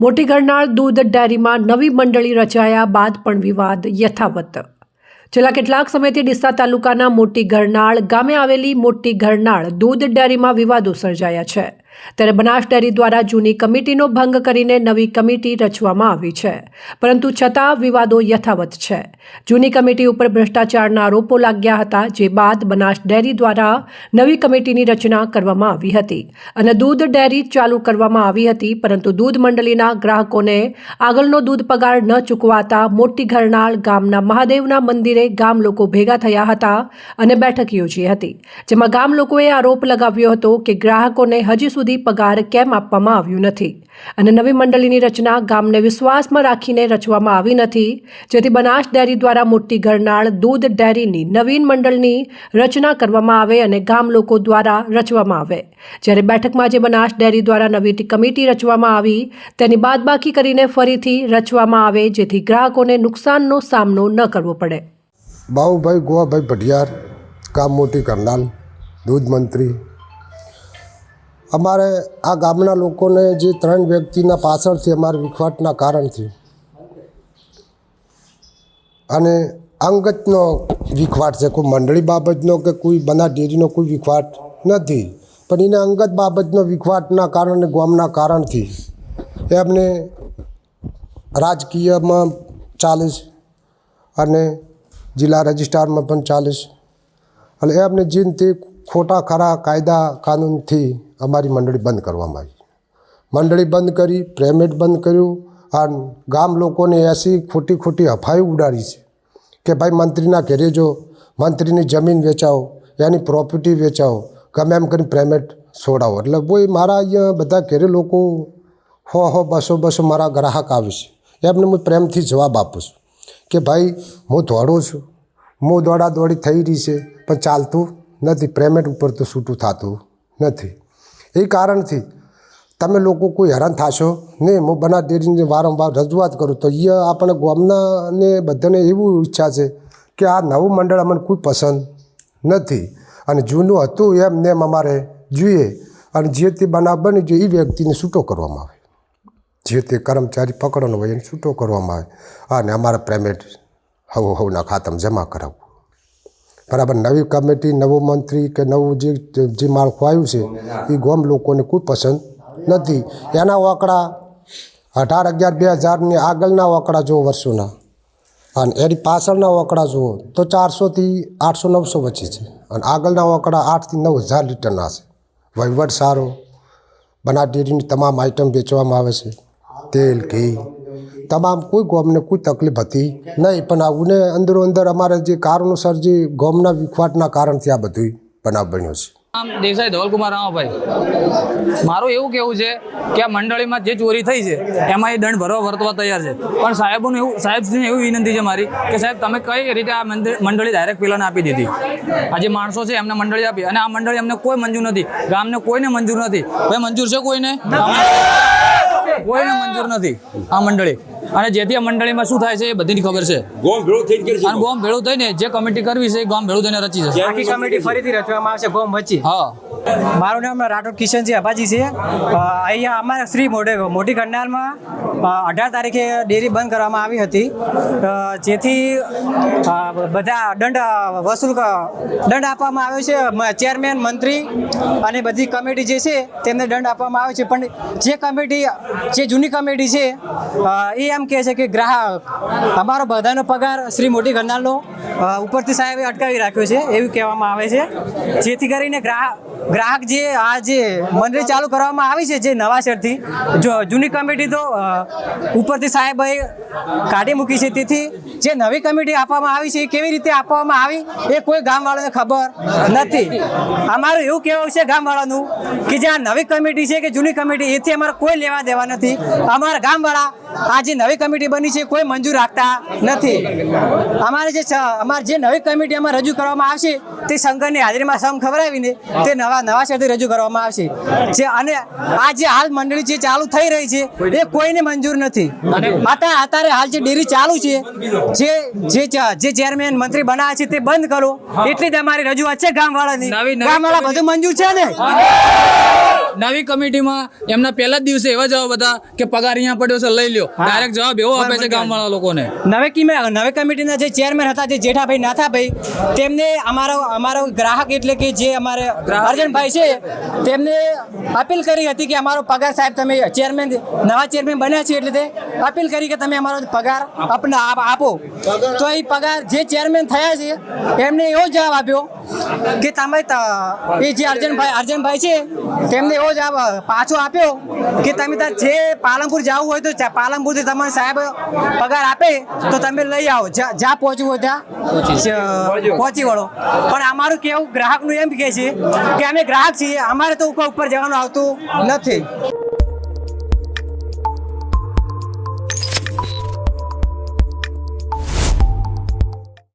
મોટી ગરનાળ દૂધ ડેરીમાં નવી મંડળી રચાયા બાદ પણ વિવાદ યથાવત. છેલ્લા કેટલાક સમયથી ડીસા તાલુકાના મોટી ગરનાળ ગામે આવેલી મોટી ગરનાળ દૂધ ડેરીમાં વિવાદો સર્જાયા છે. ત્યારે બનાસ ડેરી દ્વારા જૂની કમિટીનો ભંગ કરીને નવી કમિટી રચવામાં આવી છે. પરંતુ છતાં વિવાદો યથાવત છે. જૂની કમિટી ઉપર ભ્રષ્ટાચારના આરોપો લાગ્યા હતા, જે બાદ બનાસ ડેરી દ્વારા નવી કમિટીની રચના કરવામાં આવી હતી અને દૂધ ડેરી ચાલુ કરવામાં આવી હતી, પરંતુ દૂધ મંડળીના ગ્રાહકોને આગળનો દૂધ પગાર ન ચૂકવાતા મોટી ઘરનાળ ગામના મહાદેવના મંદિરે ગામ લોકો ભેગા થયા હતા અને બેઠક યોજી હતી, જેમાં ગામ લોકોએ આરોપ લગાવ્યો હતો કે ગ્રાહકોને હજી સુધી પગાર કેમ આપવામાં આવ્યું નથી? અને નવી મંડળીની રચના ગામને વિશ્વાસમાં રાખીને રચવામાં આવી નથી, જેથી બનાસ ડેરી દ્વારા મોટી ઘરનાળ દૂધ ડેરીની નવીન મંડળની રચના કરવામાં આવે અને ગામ લોકો દ્વારા રચવામાં આવે. જ્યારે બેઠકમાં જે બનાસ ડેરી દ્વારા નવી કમિટી રચવામાં આવી, તેની બાદબાકી કરીને ફરીથી રચવામાં આવે, જેથી ગ્રાહકોને નુકસાનનો સામનો ન કરવો પડે. બાહુભાઈ ગોવાભાઈ ભટિયાર ગામ મોટી કરનાલ દૂધ મંત્રી અમારે આ ગામના લોકોને જે ત્રણ વ્યક્તિના પાછળથી અમારે વિખવાટના કારણથી અને અંગતનો વિખવાટ છે, કોઈ મંડળી બાબતનો કે કોઈ બના ડેરીનો કોઈ વિખવાટ નથી. પણ એને અંગત બાબતનો વિખવાટના કારણે ગામના કારણથી એમને રાજકીયમાં ચાલીસ અને જિલ્લા રજિસ્ટ્રારમાં પણ ચાલીસ. અને એમને જીન તે ખોટા ખરા કાયદા કાનૂનથી અમારી મંડળી બંધ કરવામાં આવી. મંડળી બંધ કરી, પ્રેમેટ બંધ કર્યું. અને ગામ લોકોને એસી ખોટી ખોટી હફાઈ ઉડાડી છે કે ભાઈ મંત્રીના ઘરે જો, મંત્રીની જમીન વેચાવો, એની પ્રોપર્ટી વેચાવો, ગમે એમ કરીને પ્રેમેટ છોડાવો. એટલે ભાઈ મારા અહીંયા બધા ઘરે લોકો હો હો બસો બસો મારા ગ્રાહક આવે છે. એમને હું પ્રેમથી જવાબ આપું છું કે ભાઈ, હું દોડું છું. હું દોડા દોડી થઈ રહી છે, પણ ચાલતું નથી. પ્રેમેટ ઉપર તો છૂટું થતું નથી. એ કારણથી તમે લોકો કોઈ હેરાન થશો? નહીં, હું બના ડેરીને વારંવાર રજૂઆત કરું તો એ આપણે ગામનાને બધાને એવું ઈચ્છા છે કે આ નવું મંડળ અમને કોઈ પસંદ નથી. અને જૂનું હતું એમ નેમ અમારે જોઈએ. અને જે તે બનાવ બની જોઈએ એ વ્યક્તિને છૂટો કરવામાં આવે. જે તે કર્મચારી પકડવાનો હોય એને છૂટો કરવામાં આવે. અને અમારા પેમેન્ટ હવું હવના ખાતામાં જમા કરાવવું. બરાબર, નવી કમિટી, નવો મંત્રી કે નવું જે જે માળખું આવ્યું છે, એ ગોમ લોકોને કોઈ પસંદ નથી. એના વાંકડા અઢાર અગિયાર બે હજારની આગળના આંકડા જુઓ વર્ષોના. અને એની પાછળના આંકડા જુઓ તો ચારસોથી આઠસો નવસો વચ્ચે છે. અને આગળના વાંકડા આઠથી નવ હજાર લીટરના છે. વહીવટ સારો. બના ડેરીની તમામ આઈટમ વેચવામાં આવે છે. તેલ, ઘી તમામ કોઈ ગોમને કોઈ તકલીફ હતી નહીં પણ આવુંને અંદરો અંદર અમારે જે કારણોસર જે ગોમના વિખવાટના કારણથી આ બધું બનાવ બન્યો છે. આમ દેસાઈ ધવલકુમાર રામાભાઈ. મારું એવું કેવું છે કે આ મંડળીમાં જે ચોરી થઈ છે એમાં એ દંડ ભરવા વર્તવા તૈયાર છે. પણ સાહેબોને એવું સાહેબને એવી વિનંતી છે મારી કે સાહેબ તમે કઈ રીતે આ મંડળી ડાયરેક્ટ પેલાને આપી દીધી? આ જે માણસો છે એમને મંડળી આપી અને આ મંડળી અમને કોઈ મંજૂર નથી. ગામને કોઈને મંજૂર નથી. ભાઈ મંજૂર છે કોઈને? કોઈને મંજૂર નથી આ મંડળી. અને જેથી આ મંડળીમાં શું થાય છે એ બધીની ખબર છે. ગોમ ભેળું થઈને કરશે અને ગોમ ભેળું થઈને જે કમિટી કરવી છે એ ગોમ ભેળું થઈને રચી જશે. આખી કમિટી ફરીથી રચવામાં આવશે ગોમ વચ્ચે? હા. મારું નામ રાઠોડ કિશનજી અભાજી છે. અહીંયા અમારા શ્રી મોઢે મોટી ગરનારમાં અઢાર તારીખે ડેરી બંધ કરવામાં આવી હતી. જેથી બધા દંડ વસૂલ દંડ આપવામાં આવ્યો છે. ચેરમેન મંત્રી અને બધી કમિટી જે છે તેમને દંડ આપવામાં આવ્યો છે. પણ જે કમિટી જે જૂની કમિટી છે એ એમ કહે છે કે ગ્રાહક અમારો બધાનો પગાર શ્રી મોટી ઘરનાલનો ઉપરથી સાહેબે અટકાવી રાખ્યો છે, એવું કહેવામાં આવે છે. જેથી કરીને ગ્રાહક ગ્રાહક જે આ જે મંડળી ચાલુ કરવામાં આવી છે, જે નવા શહેરથી, જો જૂની કમિટી તો ઉપરથી સાહેબે કાઢી મૂકી છે. તેથી જે નવી કમિટી આપવામાં આવી છે, એ કેવી રીતે આપવામાં આવી, એ કોઈ ગામવાળાને ખબર નથી. અમારું એવું કહેવું છે ગામવાળાનું, કે જે આ નવી કમિટી છે કે જૂની કમિટી, એથી અમારે કોઈ લેવા દેવા નથી. અમારા ગામવાળા આ જે નવી કમિટી બની છે કોઈ મંજૂર રાખતા નથી. અમારે જે અમારે જે નવી કમિટી અમારે રજૂ કરવામાં આવશે તે શંકરની હાજરીમાં સમ ખવડાવીને તે નવા નવા શરતી રજૂ કરવામાં આવશે. જે અને આ જે હાલ મંડળી જે ચાલુ થઈ રહી છે એ કોઈને મંજૂર નથી. અત્યારે અત્યારે હાલ જે ડેરી ચાલુ છે જે જે જે ચેરમેન મંત્રી બનાવે છે તે બંધ કરો. એટલી જ અમારી રજૂઆત છે ગામવાળાની. ગામવાળા બધું મંજૂર છે ને? નવી કમિટીમાં એમના પહેલા જ દિવસે એવા જવાબ હતા કે પગાર અહીંયા પડ્યો છે લઈ લ્યો. ડાયરેક્ટ જવાબ એવો આપે છે ગામવાળા લોકોને. નવી કિમે નવી કમિટીના જે ચેરમેન હતા જે જેઠાભાઈ નાથાભાઈ તેમને અમારો અમારો ગ્રાહક એટલે કે જે અમારે અર્જનભાઈ છે તેમને અપીલ કરી હતી કે અમારો પગાર સાહેબ તમે ચેરમેન નવા ચેરમેન બન્યા છે એટલે તે અપીલ કરી કે તમે અમારો પગાર આપને આપ- આપો. તો એ પગાર જે ચેરમેન થયા છે એમને એવો જવાબ આપ્યો કે તમે એ જે અર્જનભાઈ અર્જનભાઈ છે તેમને એવો જવાબ પાછો આપ્યો કે તમે તાર જે પાલનપુર જવું હોય તો પાલનપુરથી તમને સાહેબ પગાર આપે તો તમે લઈ આવો. જ્યાં જ્યાં પહોંચવું હોય ત્યાં પહોંચી વળો. પણ અમારું કેવું ગ્રાહકનું એમ કહે છે કે અમે ગ્રાહક છીએ અમારે તો ઉપર ઉપર જવાનું આવતું નથી.